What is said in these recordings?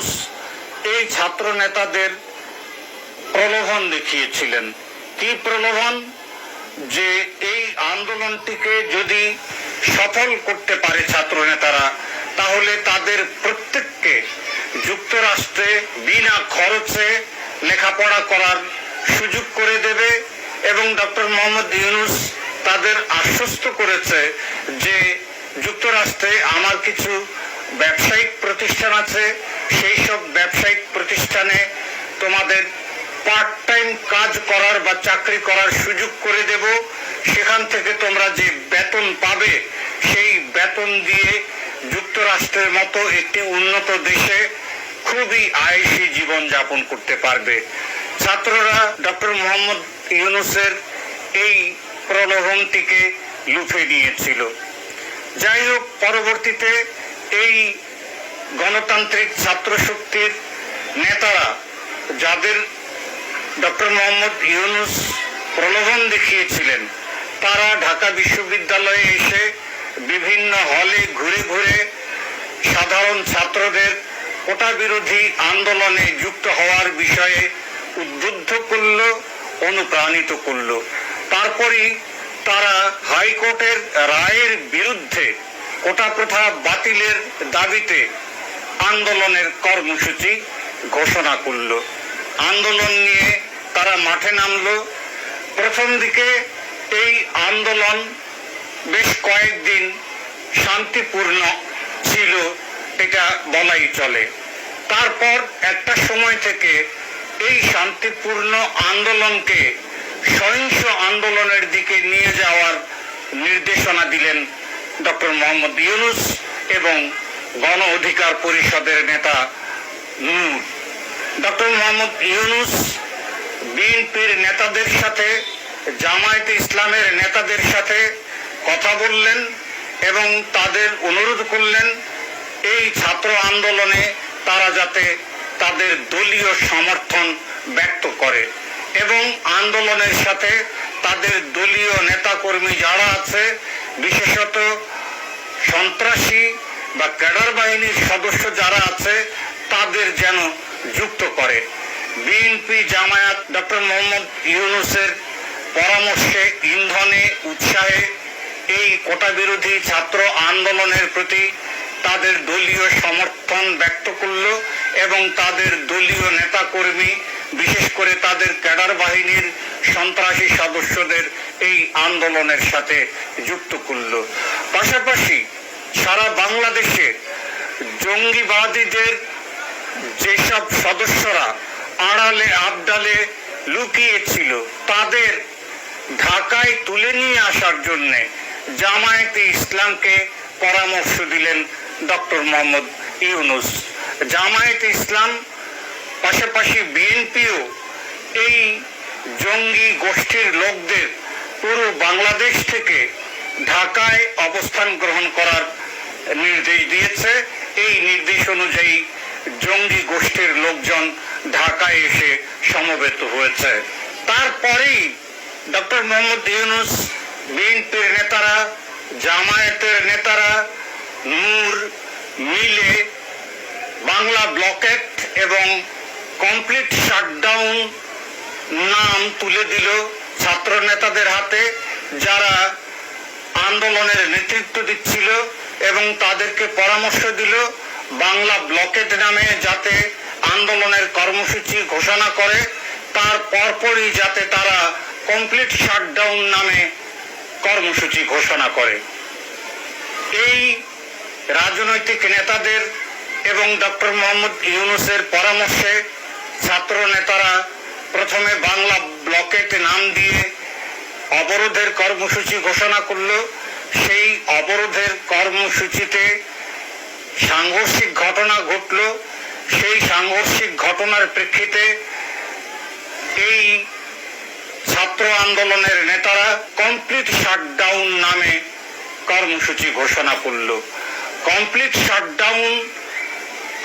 ইউনুস এই ছাত্র নেতাদের প্রলোভন দেখিয়েছিলেন। কি প্রলোভন? যে এই আন্দোলনটিকে যদি সফল করতে পারে ছাত্র নেতারা, তাহলে তাদের প্রত্যেককে যুক্তরাষ্ট্রে বিনা খরচে লেখাপড়া করার সুযোগ করে দেবে এবং ডক্টর মোহাম্মদ ইউনুস তাদের আশ্বস্ত করেছে যে যুক্তরাষ্ট্রে আমার কিছু ব্যবসায়িক প্রতিষ্ঠান আছে, সেই সব ব্যবসায়িক প্রতিষ্ঠানে তোমাদের পার্ট টাইম কাজ করার বা চাকরি করার সুযোগ করে দেব। সেখান থেকে তোমরা যে বেতন পাবে, সেই বেতন দিয়ে যুক্তরাষ্ট্রের মতো একটি উন্নত দেশে খুবই আয়েসি জীবন যাপন করতে পারবে। ছাত্ররা ডক্টর মোহাম্মদ ইউনুসের এই প্রলোভনটিকে লুফে নিয়েছিল। যাই হোক, পরবর্তীতে এই গণতান্ত্রিক ছাত্র শক্তির নেতারা, যাদের ডক্টর মোহাম্মদ ইউনুস প্রলোভন দেখিয়েছিলেন, তারা ঢাকা বিশ্ববিদ্যালয়ে এসে বিভিন্ন হলে ঘুরে ঘুরে সাধারণ ছাত্রদের কোটা বিরোধী আন্দোলনে যুক্ত হওয়ার বিষয়ে উদ্বুদ্ধ করল, অনুপ্রাণিত করল। তারপরই তারা হাইকোর্টের রায়ের বিরুদ্ধে কোটা প্রথা বাতিলের দাবিতে আন্দোলনের কর্মসূচি ঘোষণা করল। আন্দোলন নিয়ে তারা মাঠে নামল। প্রথম দিকে এই আন্দোলন বেশ কয়েকদিন শান্তিপূর্ণ ছিল, এটা বলাই চলে। তারপর একটা সময় থেকে এই শান্তিপূর্ণ আন্দোলনকে সহিংস আন্দোলনের দিকে নিয়ে যাওয়ার নির্দেশনা দিলেন ডক্টর মোহাম্মদ ইউনুস এবং গণ অধিকার পরিষদের নেতা নূর। ডক্টর মোহাম্মদ ইউনুস বিএনপির নেতাদের সাথে, জামায়াতে ইসলামের নেতাদের সাথে কথা বললেন এবং তাদের অনুরোধ করলেন, এই ছাত্র আন্দোলনে তারা যাতে তাদের দলীয় সমর্থন ব্যক্ত করে এবং আন্দোলনের সাথে তাদের দলীয় নেতাকর্মী যারা আছে, বিশেষত সন্ত্রাসী বা ক্যাডার বাহিনীর সদস্য যারা আছে, তাদের যেন যুক্ত করে। বিএনপি জামায়াত ডক্টর মোহাম্মদ ইউনুসের পরামর্শে ইন্ধনে, উৎসাহে এই কোটা বিরোধী ছাত্র আন্দোলনের প্রতি তাদের দলীয় সমর্থন ব্যক্ত করল এবং তাদের দলীয় নেতাকর্মী, বিশেষ করে তাদের ক্যাডার বাহিনীর সন্ত্রাসী সদস্যদের এই আন্দোলনের সাথে যুক্ত করল। পাশাপাশি সারা বাংলাদেশে জঙ্গিবাদীদের যেসব সদস্যরা আড়ালে, আবডালে লুকিয়েছিল, তাদের ঢাকায় তুলে নিয়ে আসার জন্য জামায়াতে ইসলামকে পরামর্শ দিলেন ডক্টর মোহাম্মদ ইউনুস। জামায়াতে ইসলাম, পাশাপাশি বিএনপিও এই জঙ্গি গোষ্ঠীর লোকদের পুরো বাংলাদেশ থেকে ঢাকায় অবস্থান গ্রহণ করার নির্দেশ দিয়েছে। এই নির্দেশ অনুযায়ী জঙ্গি গোষ্ঠীর লোকজন ঢাকায় এসে সমবেত হয়েছে। তারপরেই ডক্টর মোহাম্মদ ইউনুস, বিএনপির নেতারা, জামায়াতের নেতারা নূর মিলে বাংলা ব্লকেট এবং কমপ্লিট শাটডাউন নাম তুলে দিল ছাত্র নেতাদের হাতে, যারা আন্দোলনের নেতৃত্ব দিচ্ছিল এবং তাদেরকে পরামর্শ দিল বাংলা ব্লকেট নামে যাতে আন্দোলনের কর্মসূচি ঘোষণা করে, তার পরপরই যাতে তারা কমপ্লিট শাটডাউন নামে কর্মসূচি ঘোষণা করে। এই রাজনৈতিক নেতাদের এবং ডক্টর মোহাম্মদ ইউনুসের পরামর্শে ছাত্র নেতারা প্রথমে বাংলা ব্লকেট নাম দিয়ে অবরোধের কর্মসূচি ঘোষণা করল। সেই অবরোধের কর্মসূচিতে সাংঘর্ষিক ঘটনা ঘটল। সেই সাংঘর্ষিক ঘটনার প্রেক্ষিতে এই ছাত্র আন্দোলনের নেতারা কমপ্লিট শাটডাউন নামে কর্মসূচি ঘোষণা করল। কমপ্লিট শাটডাউন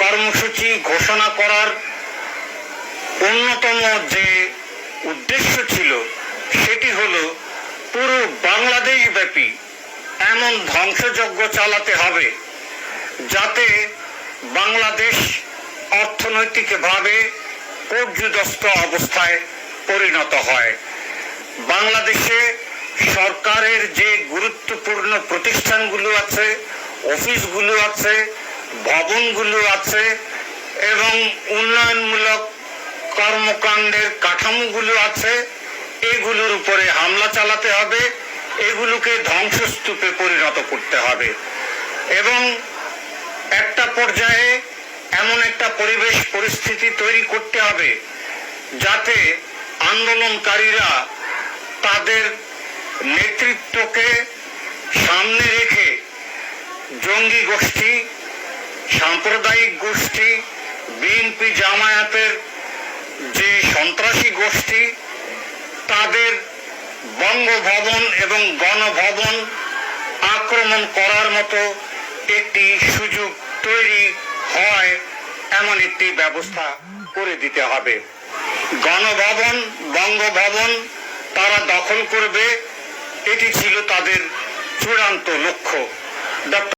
কর্মসূচি ঘোষণা করার অন্যতম যে উদ্দেশ্য ছিল, সেটি হলো পুরো বাংলাদেশ ব্যাপী এমন ধ্বংসযজ্ঞ চালাতে হবে যাতে বাংলাদেশ অর্থ অর্থনৈতিকভাবে পর্যুদস্ত অবস্থায় পরিণত হয়। বাংলাদেশে সরকারের যে গুরুত্বপূর্ণ প্রতিষ্ঠানগুলো আছে, অফিসগুলো আছে, ভবনগুলো আছে এবং উন্নয়নমূলক কর্মকাণ্ডের কাঠামোগুলো আছে, এগুলোর উপরে হামলা চালাতে হবে। এগুলোকে ধ্বংসস্তূপে পরিণত করতে হবে। এবং একটা পর্যায়ে এমন একটা পরিবেশ পরিস্থিতি তৈরি করতে হবে, যাতে আন্দোলনকারীরা তাদের নেতৃত্বকে সামনে রেখে জঙ্গি গোষ্ঠী, সাম্প্রদায়িক গোষ্ঠী বিএনপি জামায়াতের যে সন্ত্রাসী গোষ্ঠী, তাদের বঙ্গভবন এবং গণভবন আক্রমণ করার মতো একটি সুযোগ তৈরি হয় এমন একটি ব্যবস্থা করে দিতে হবে। গণভবন, বঙ্গভবন তারা দখল করবে, এটি ছিল তাদের চূড়ান্ত লক্ষ্য। ডক্টর